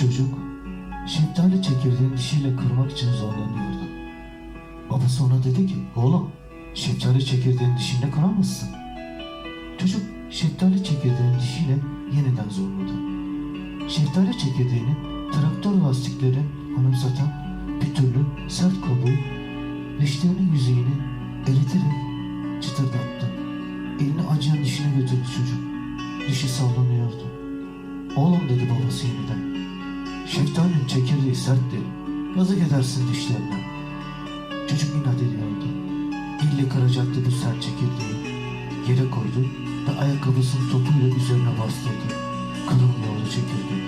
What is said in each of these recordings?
çocuk şeftali çekirdeğini dişiyle kırmak için zorlanıyordu. Babası ona dedi ki, oğlum şeftali çekirdeğini dişinle kıramazsın. Çocuk şeftali çekirdeğini dişiyle yeniden zorladı. Şeftali çekirdeğinin traktör lastiklerini anımsatan bir türlü sert kabuğu dişlerinin yüzeyini eriterek çıtırdattı. Elini acıyan dişine götürdü çocuk. Dişi sallanıyordu. Oğlum dedi babası yeniden. Şeftalinin çekirdeği serttir. Yazık edersin dişlerine. Çocuk inat ediyordu. İlle kıracaktı bu sert çekirdeği. Yere koydu ve ayakkabısının topuyla üzerine bastırdı. Kırılmıyordu çekirdek.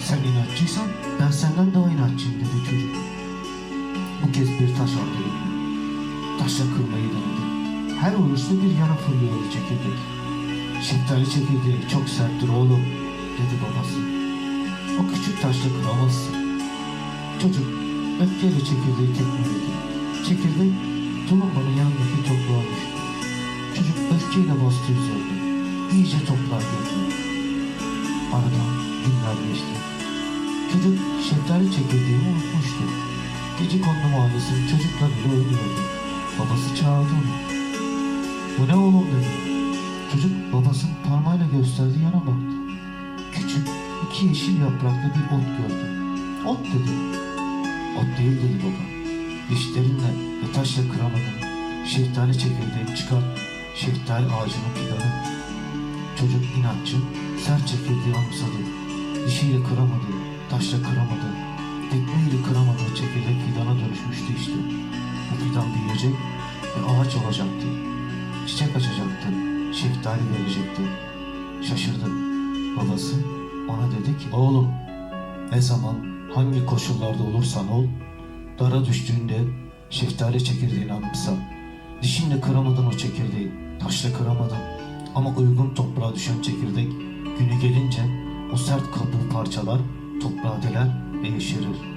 Sen inatçıysan ben senden daha inatçıyım dedi çocuk. Bu kez bir taş aldı eline. Taşla kırmayı denedi. Her vuruşta bir yana fırlıyordu çekirdek. Şeftali çekirdeği çok serttir oğlum dedi babası. O küçük taşla kıramazsın. Çocuk öfkeyle çekirdeği tekmeledi. Çekirdek tulumbanın yanındaki toprağa düştü. Çocuk öfkeyle bastı üzerine. İyice toprağa götürdü. Aradan günler geçti. Çocuk şeftali çekirdeğini unutmuştu. Gece kondu mahallesinin çocuklarıyla oynuyordu. Babası çağırdı onu. Bu ne oğlum dedi. Çocuk babasının parmağıyla gösterdiği yana baktı. İki yeşil yapraklı bir ot gördü. Ot dedi. Ot değil dedi baba. Dişlerinle ve taşla kıramadın. Şeftali çekirdeği çıkar. Şeftali ağacının fidanı. Çocuk inatçı, sert çekirdeği anımsadı. Dişiyle kıramadı, taşla kıramadı. Tekmeyle kıramadığı çekirdek fidana dönüşmüştü işte. Bu fidan büyüyecek ve ağaç olacaktı. Çiçek açacaktı, şeftali verecekti. Şaşırdı. Babası ona dedi ki, oğlum ne zaman hangi koşullarda olursan ol, dara düştüğünde şeftali çekirdeğini anımsa. Dişinle kıramadın o çekirdeği, taşla kıramadın. Ama uygun toprağa düşen çekirdek günü gelince o sert kabuğu parçalar, toprağa deler ve yeşerir.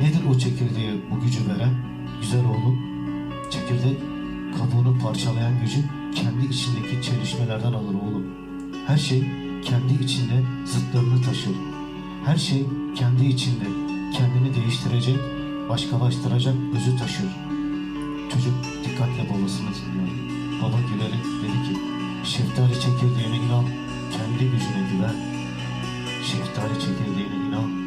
Nedir o çekirdeğe bu gücü veren? Güzel oğlum, çekirdek kabuğunu parçalayan gücü kendi içindeki çelişmelerden alır oğlum. Her şey kendi içinde zıtlarını taşır. Her şey kendi içinde kendini değiştirecek, başkalaştıracak özü taşır. Çocuk dikkatle babasını dinliyor. Baba gülerek dedi ki, şeftali çekirdeğine inan, kendi gücüne güven. Şeftali çekirdeğine inan,